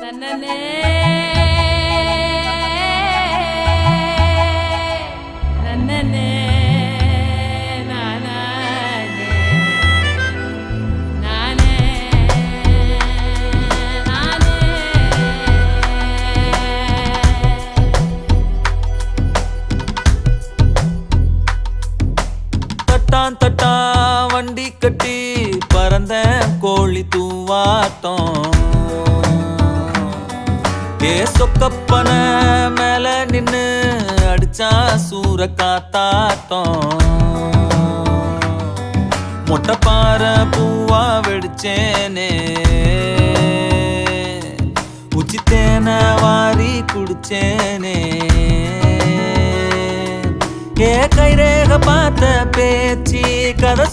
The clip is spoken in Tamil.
தன்னனே நன்னனே தட்டான் தட்டான். வண்டி கட்டி பறந்த கோழி தூவாட்டம். ஏ சொக்கப்பன மேல நின்னு அடிச்சா சூற காத்தாட்டம். மொட்டை பாறை பூவா வெடிச்சேனே. உச்சித்தேன வாரி குடிச்சேனே. ஏ கைரேக பார்த்த பேச்சு கதை